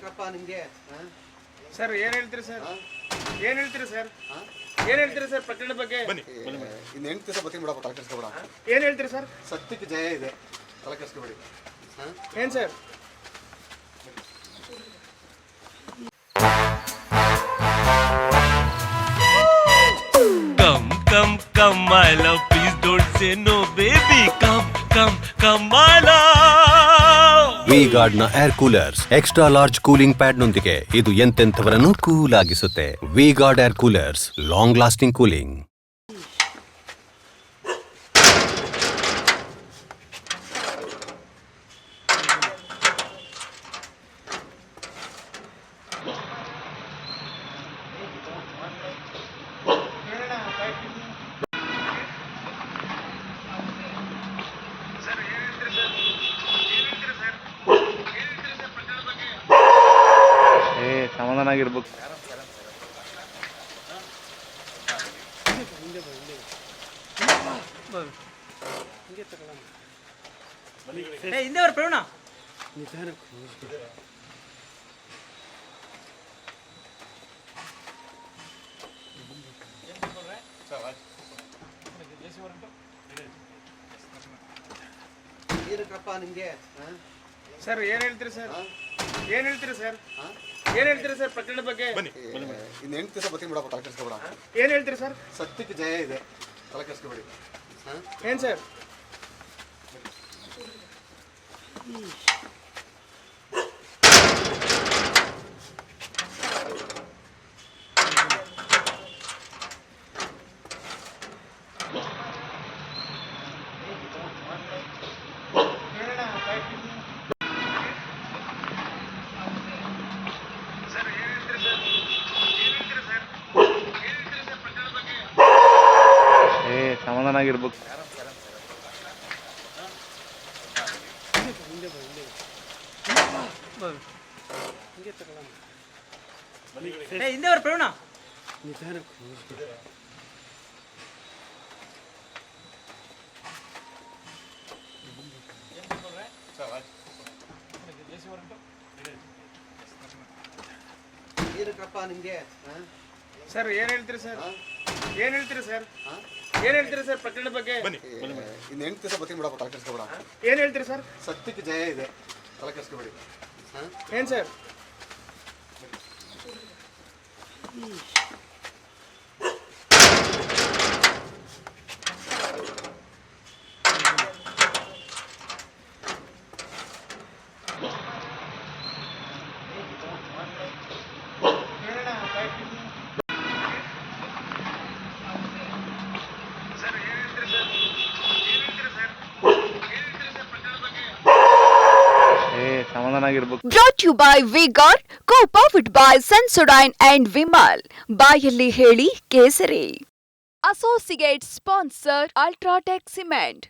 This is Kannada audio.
ಏನಕ್ಕಪ್ಪ ನಿಮ್ಗೆ ಸರ್ ಏನ್ ಹೇಳ್ತೀರಿ ಸರ್? ಏನ್ ಹೇಳ್ತೀರಿ ಸರ್? ಏನ್ ಹೇಳ್ತೀರಿ ಸರ್ ಪ್ರಕರಣ ಬಗ್ಗೆ? ಇನ್ನು ಎಂಟು ದಿವಸ ಬರ್ತೀನಿ ಬಿಡಪ್ಪ ತಲೆ ಕೆಡಿಸ್ಕೊಬೇಡ ಏನ್ ಹೇಳ್ತೀರಿ ಸರ್? ಸತ್ಯಕ್ಕೆ ಜಯ ಇದೆ. ತಲೆ ಕೆಡಿಸ್ಕೊಬೇಡಿ ಏನ್ sir? Come, come, come, my love. Please don't say no, baby. Come, come, come, my. ವಿ ಗಾರ್ಡ್ನ air coolers extra large cooling pad ನೊಂದಿಗೆ ಇದು ಎಂತೆಂಥವರನ್ನು cool ಆಗಿಸುತ್ತೆ. V Guard air coolers long lasting cooling ಸಮಾಧಾನ ಆಗಿರ್ಬೇಕು ಏ ಹಿಂದೆ ಬರ ಪ್ರವೀಣ. ಏನಕ್ಕಪ್ಪ ನಿಮ್ಗೆ? ಸರ್ ಏನ್ ಹೇಳ್ತೀರಿ ಸರ್? ಏನ್ ಹೇಳ್ತೀರಿ ಸರ್? ಏನ್ ಹೇಳ್ತೀರಿ ಸರ್ ಪ್ರಕರಣ ಬಗ್ಗೆ? ಇನ್ನು ಎಂಟು ದಿವಸ ಬರ್ತೀನಿ ಬಿಡಪ್ಪ ತಲೆ ಕೆಡಿಸ್ಕೊಬೇಡ ಏನ್ ಹೇಳ್ತೀರಿ ಸರ್? ಸತ್ಯಕ್ಕೆ ಜಯ ಇದೆ. ತಲೆ ಕೆಡಿಸ್ಕೊಬೇಡಿ ಹಾಂ? ಏನ್ ಸರ್? ಏ ಸಮಾಧಾನ ಆಗಿರ್ಬೇಕು ಏ ಹಿಂದೆ ಅವ್ರ ಪ್ರವೀಣ ಸರ್ ಏನ್ ಹೇಳ್ತೀರಿ ಸರ್? ಏನ್ ಹೇಳ್ತೀರಿ ಸರ್? ಏನ್ ಹೇಳ್ತೀರಿ ಸರ್ ಪ್ರಕರಣ ಬಗ್ಗೆ? ಇನ್ನು ಎಂಟು ದಿವಸ ಬರ್ತೀನಿ ಬಿಡಪ್ಪ ತಲೆ ಕೆಡಿಸ್ಕೊಬೇಡ. ಏನ್ ಹೇಳ್ತೀರಿ ಸರ್? ಸತ್ಯಕ್ಕೆ ಜಯ ಇದೆ. ತಲೆ ಕೆಡಿಸ್ಕೊಬೇಡಿ. ಹಾಂ? ಏನ್ ಸರ್? ಸಮಾಧಾನ ಆಗಿರ್ಬೇಕು brought you by V Guard co ಪಾಫಿಟ್ by Sensodyne and Vimal ಬಾಯಲ್ಲಿ ಹೇಳಿ ಕೇಸರಿ. Associate sponsor UltraTech cement